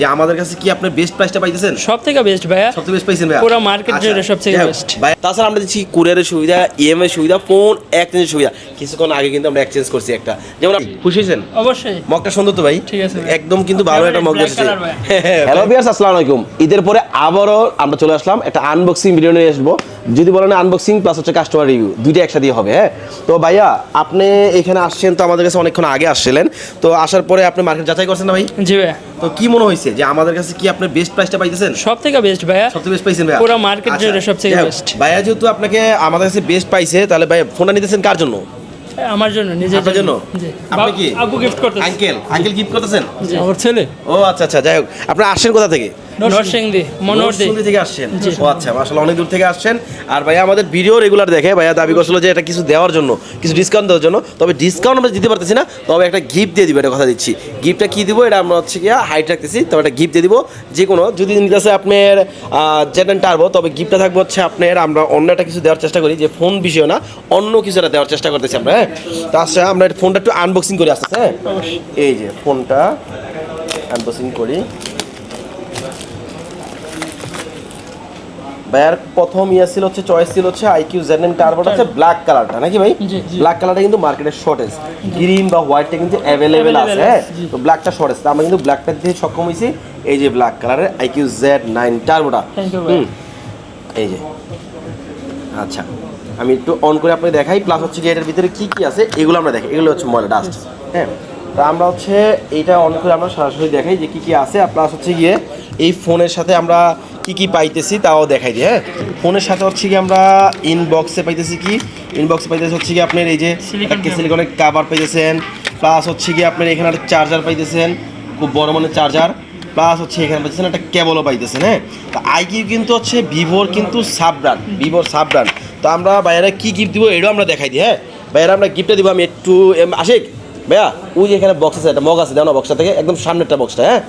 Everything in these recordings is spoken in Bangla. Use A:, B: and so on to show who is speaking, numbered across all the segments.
A: যে আমাদের কাছে কি আপনি বেস্ট প্রাইসটা পাইতেছেন?
B: সব থেকে বেস্ট ভাইয়া।
A: সবথেকে বেস্ট পাইছেন ভাই
B: পুরো market জুড়ে সবথেকে best।
A: ভাই তাছাড়া আমরা দিচ্ছি কুরিয়ারের সুবিধা ইএমআই সুবিধা ফোন এক্সচেঞ্জের সুবিধা। কিছুক্ষণ আগে কিন্তু আমরা এক্সচেঞ্জ করছি একটা। যেমন খুশি হয়েছেন?
B: অবশ্যই।
A: মগটা সুন্দর তো ভাই?
B: ঠিক আছে
A: একদম কিন্তু ভালো একটা মগ এসেছে।
B: ভাই।
A: হ্যালো বিয়ার্স আসসালামু আলাইকুম। ঈদের পরে আবারও আমরা চলে আসলাম। একটা আনবক্সিং ভিডিও নিয়ে আসব। যদি বলেন আনবক্সিং প্লাস হচ্ছে কাস্টমার রিভিউ দুইটা একসাথে হবে হ্যাঁ? তো ভাইয়া আপনি এখানে আসছেন তো আমাদের কাছে অনেকক্ষণ আগে আসছিলেন তো আসার পরে আপনি মার্কেট যাচাই করছেন না ভাই?
B: জি ভাইয়া।
A: তো কি মনে হয়েছে যে আমাদের কাছে কি আপনি বেস্ট প্রাইসটা পাইতেছেন?
B: সব থেকে বেস্ট ভাইয়া।
A: সবথেকে বেস্ট পাইছেন ভাইয়া।
B: পুরো জুড়ে
A: আচ্ছা,
B: সবথেকে
A: যাই হোক,
B: best।
A: ভাইয়া যেহেতু আপনাকে আমাদের কাছে বেস্ট পাইছে তাহলে ভাই ফোনটা নিতেছেন কার জন্য?
B: আমার জন্য নিজের
A: জন্য? আপনি কি?
B: আবু গিফট করতেছে।
A: আঙ্কেল আঙ্কেল গিফট করতেছেন?
C: আমার ছেলে?
A: ও আচ্ছা আচ্ছা যাই হোক। আপনি আসছেন কোথা থেকে?
B: নরসিংদী। মনোহরদী।
A: থেকে আসছেন? ও আচ্ছা আসলে অনেক দূর থেকে আসছেন। আর ভাইয়া আমাদের ভিডিও রেগুলার দেখে ভাইয়া দাবি করছিল যে এটা কিছু দেওয়ার জন্য কিছু ডিসকাউন্ট দেওয়ার জন্য। তবে ডিসকাউন্ট আমরা দিতে পারতেছি না তবে একটা গিফট দিয়ে দিব এটা কথা দিচ্ছি। গিফটটা কি দিব? এটা আমরা হচ্ছে গিয়া হাইট রাখতেছি তবে একটা গিফট দিয়ে দিব। যে কোনো যদি নিতে আসে আপনার জেটেন টারবো তবে গিফটটা থাকবে হচ্ছে আপনার আমরা অন্য একটা কিছু দেওয়ার চেষ্টা করি যে ফোন বিষয় না অন্য কিছু একটা দেওয়ার চেষ্টা করতেছি আমরা হ্যাঁ? তাছাড়া আমরা ফোনটা একটু আনবক্সিং করে আসতেছি হ্যাঁ? এই যে ফোনটা আনবক্সিং করি। ভাইয়ার প্রথম ইয়ে ছিল হচ্ছে চয়েস ছিল হচ্ছে আইকিউ জেড নাইন টার্বোটা হচ্ছে ব্ল্যাক কালারটা নাকি ভাই। ব্ল্যাক কালারটা কিন্তু মার্কেটের শর্টেজ গ্রিন বা হোয়াইটটা কিন্তু অ্যাভেলেবেল আছে হ্যাঁ? তো ব্ল্যাকটা শর্টেজ তো আমরা কিন্তু ব্ল্যাকটা দিয়ে সক্ষম হয়েছি এই যে ব্ল্যাক কালারের আইকিউ জেড নাইন টার্বোটা
B: ভাই।
A: এই যে। আচ্ছা আমি একটু অন করে আপনাকে দেখাই প্লাস হচ্ছে কি এটার ভিতরে কি কি আছে এগুলো আমরা দেখি এগুলো হচ্ছে ময়লা ডাস্ট হ্যাঁ? তা আমরা হচ্ছে এইটা অন করে আমরা সরাসরি দেখাই যে কি কি আছে প্লাস হচ্ছে গিয়ে এই ফোনের সাথে আমরা কি কি পাইতেছি তাও দেখাই দিই হ্যাঁ? ফোনের সাথে হচ্ছে কি আমরা ইনবক্সে পাইতেছি কি? ইনবক্সে পাইতেছি হচ্ছে কি আপনার এই যে। সিলিকনের কাভার পাইতেছেন প্লাস হচ্ছে কি আপনার এখানে একটা চার্জার পাইতেছেন খুব বড় মানের চার্জার প্লাস হচ্ছে এখানে পাইতেছেন একটা কেবলও পাইতেছেন হ্যাঁ? তো আইকিউ কিন্তু হচ্ছে ভিভোর কিন্তু সাব ব্র্যান্ড ভিভোর সাব ব্র্যান্ড তো আমরা বাইরে কি গিফট দিব এটাও আমরা দেখাই দিই হ্যাঁ? বাইরে আমরা গিফটটা দিব আমি একটু আশিক? ভাইয়া, ওই যে এখানে বক্স আছে, একটা মগ আছে, দাও না বক্সটা থেকে, একদম সামনেরটা বক্সটা হ্যাঁ?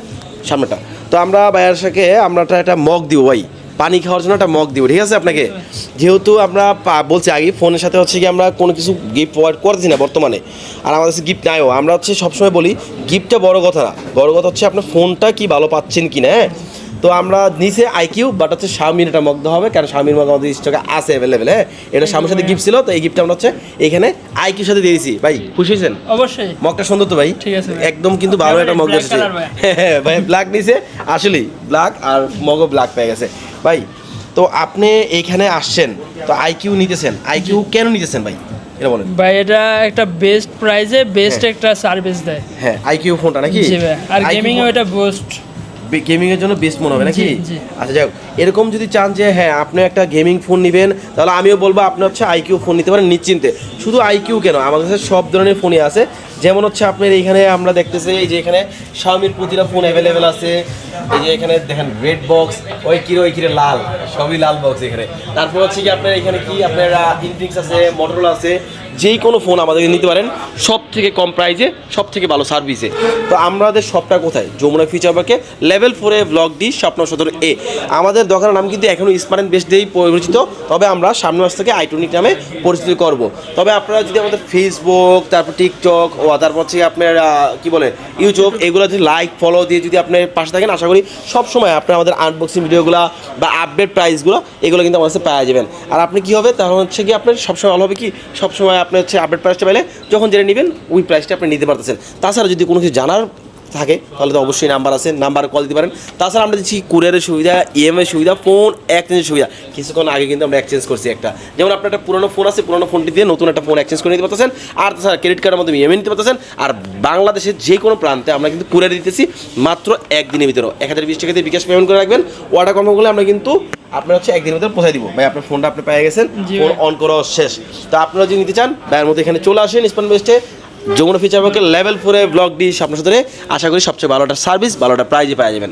A: সামনেটা তো আমরা বাইরের সাথে আমরা একটা- মগ দিব ভাই। পানি খাওয়ার জন্য একটা মগ দিব, ঠিক আছে আপনাকে? যেহেতু আমরা বলছি আগে ফোনের সাথে হচ্ছে কি আমরা কোনো কিছু গিফট প্রোভাইড করতেছি না বর্তমানে। আর আমাদের কাছে গিফট নাইও। আমরা হচ্ছে সবসময় বলি গিফটটা বড় কথা না। বড় কথা হচ্ছে আপনার ফোনটা কি ভালো পাচ্ছেন কি না হ্যাঁ? তো আমরা নিচে আইকিউ বাট হচ্ছে শাওমির এটা মগ্ধ হবে কারণ শাওমির মগ আমাদের স্টকে আছে অ্যাভেলেবেল হ্যাঁ? এটা স্বামীর সাথে গিফট ছিল তো এই গিফটটা আমরা হচ্ছে এখানে আইকিউর সাথে দিয়ে দিয়েছি। ভাই খুশি হয়েছেন?
B: অবশ্যই।
A: মগটা সুন্দর তো ভাই?
B: ঠিক আছে
A: একদম কিন্তু ভালো একটা মগ এসেছে। হ্যাঁ হ্যাঁ ভাই ব্ল্যাক নিছে আসলেই ব্ল্যাক আর মগও ব্ল্যাক পেয়ে গেছে। ভাই তো আপনি এইখানে আসছেন তো আইকিউ নিতেছেন। আইকিউ কেন নিতেছেন ভাই? এটা বলেন।
B: ভাই এটা একটা বেস্ট প্রাইসে বেস্ট। একটা সার্ভিস দেয়।
A: হ্যাঁ আইকিউ ফোনটা নাকি?
B: জি ভাই আর গেমিং এটা বুস্ট
A: গেমিং এর জন্য বেস্ট মনে হবে নাকি। আচ্ছা যাই এরকম যদি চান যে হ্যাঁ আপনি একটা গেমিং ফোন নেবেন তাহলে আমিও বলব আপনি হচ্ছে আইকিউ ফোন নিতে পারেন নিশ্চিন্তে। শুধু আইকিউ কেন আমাদের কাছে সব ধরনের ফোনই আছে। যেমন হচ্ছে আপনার এইখানে আমরা দেখতেছি এই যে এখানে শাওমির প্রতিটা ফোন অ্যাভেলেবেল আছে। এই যে এখানে দেখেন রেড বক্স ওই কিরে ওই কিরে লাল সবই লাল বক্স এখানে। তারপর হচ্ছে কি আপনার এখানে কি আপনার ইনফিক্স আছে মোটরোলা আছে। যেই কোনো ফোন আমাদের নিতে পারেন সব থেকে কম প্রাইজে সব থেকে ভালো সার্ভিসে তো আমাদের শপটা কোথায়? যমুনা ফিচার পার্কে লেভেল ফোরে ব্লক ডি স্বপ্ন সদর এ। আমাদের দোকানের নাম কিন্তু এখনও স্মার্ট বেস্ট দিয়েই পরিচিত। তবে আমরা সামনে মাস থেকে আইটনিক নামে পরিচিত করব। তবে আপনারা যদি আমাদের ফেসবুক তারপর টিকটক ও তারপর হচ্ছে আপনার কি বলে ইউটিউব এগুলো যদি লাইক ফলো দিয়ে যদি আপনার পাশে থাকেন, আশা করি সব সময় আপনার আমাদের আনবক্সিং ভিডিওগুলো বা আপডেট প্রাইসগুলো এগুলো কিন্তু আমাদের কাছে পাওয়া যাবেন। আর আপনি কি হবে? তাহলে হচ্ছে কি আপনার সবসময় ভালো হবে কি? সবসময় আপনি হচ্ছে আপডেট প্রাইসটা পাইলে যখন যেটা নেবেন ওই প্রাইসটা আপনি নিতে পারতেছেন। তাছাড়া যদি কোনো কিছু জানার থাকে তাহলে তো অবশ্যই নাম্বার আছে নাম্বারে কল দিতে পারেন। তাছাড়া আমরা দিচ্ছি কুরিয়ারের সুবিধা ইএমআই সুবিধা ফোন এক্সচেঞ্জের সুবিধা। কিছুক্ষণ আগে কিন্তু আমরা এক্সচেঞ্জ করছি একটা। যেমন আপনার একটা পুরনো ফোন আছে পুরনো ফোনটি দিয়ে নতুন একটা ফোন এক্সচেঞ্জ করে নিতে পারতেছেন। আর তাছাড়া ক্রেডিট কার্ডের মাধ্যমে ইএমআই নিতে পারতেছেন। আর বাংলাদেশের যে কোনো প্রান্তে আমরা কিন্তু কুরিয়ার দিতেছি মাত্র একদিনের ভিতরে এক হাজার বিশ টাকা দিয়ে বিকাশ পেমেন্ট করে রাখবেন। অর্ডার কনফার্ম করলে আমরা কিন্তু আপনার হচ্ছে একদিনের ভিতরে পৌঁছাই দিব। ভাই আপনার ফোনটা আপনি পেয়ে গেছেন। ফোন অন করা শেষ। তো আপনারা যদি নিতে চান ভাইয়ের মধ্যে এখানে চলে আসেন স্পান বেস্টে যমুনা ফিচার পার্কের লেভেল ফোরে ব্লক ডি সাথে আশা করি সবচেয়ে ভালো একটা সার্ভিস ভালো একটা প্রাইজে পাওয়া যাবেন।